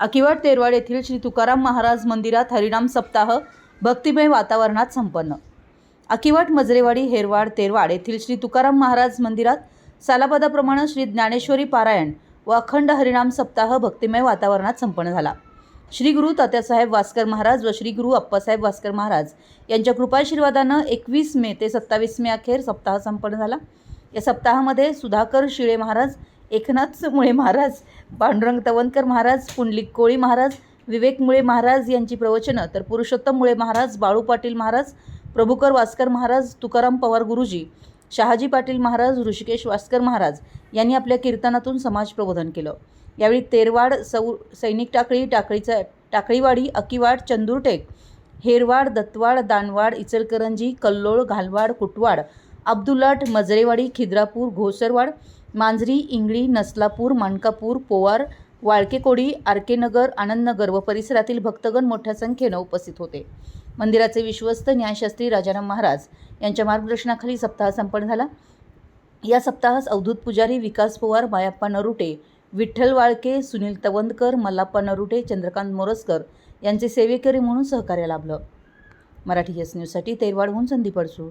अकिवाट तेरवाड येथील श्री तुकाराम महाराज मंदिरात हरिनाम सप्ताह भक्तिमय वातावरणात संपन्न. अकिवाट मजरेवाडी हेरवाड तेरवाड येथील श्री तुकाराम महाराज मंदिरात सालापदाप्रमाणे श्री ज्ञानेश्वरी पारायण व अखंड हरिनाम सप्ताह भक्तिमय वातावरणात संपन्न झाला. श्री गुरु तात्यासाहेब वास्कर महाराज व श्री गुरु अप्पासाहेब वास्कर महाराज यांच्या कृपाशीर्वादानं एकवीस मे ते सत्तावीस मे अखेर सप्ताह संपन्न झाला. या सप्ताहामध्ये सुधाकर शिळे महाराज एकनाथ मुळे महाराज पांडुरंग तवनकर महाराज पुंडलिक कोळी महाराज विवेक मुळे महाराज यांची प्रवचनं तर पुरुषोत्तम मुळे महाराज बाळू पाटील महाराज प्रभुकर वास्कर महाराज तुकाराम पवार गुरुजी शहाजी पाटील महाराज ऋषिकेश वास्कर महाराज यांनी आपल्या कीर्तनातून समाज प्रबोधन केलं. यावेळी तेरवाड सौ सैनिक टाकळी टाकळीचा टाकळीवाडी अकिवाड चंदुरटेक हेरवाड दत्तवाड दानवाड इचलकरंजी कल्लोळ घालवाड कुटवाड अब्दुलाट मजरेवाडी खिद्रापूर घोसरवाड मांजरी इंगळी नसलापूर माणकापूर पोवार वाळकेकोडी आरकेनगर आनंदनगर व परिसरातील भक्तगण मोठ्या संख्येनं उपस्थित होते. मंदिराचे विश्वस्त न्यायशास्त्री राजाराम महाराज यांच्या मार्गदर्शनाखाली सप्ताह संपन्न झाला. या सप्ताहास अवधूत पुजारी विकास पवार मायाप्पा नरुटे विठ्ठल वाळके सुनील तवंदकर मल्लाप्पा नरुटे चंद्रकांत मोरसकर यांचे सेवेकरी म्हणून सहकार्य लाभलं. मराठी एस न्यूजसाठी तेरवाडहून संदीप अडसूळ.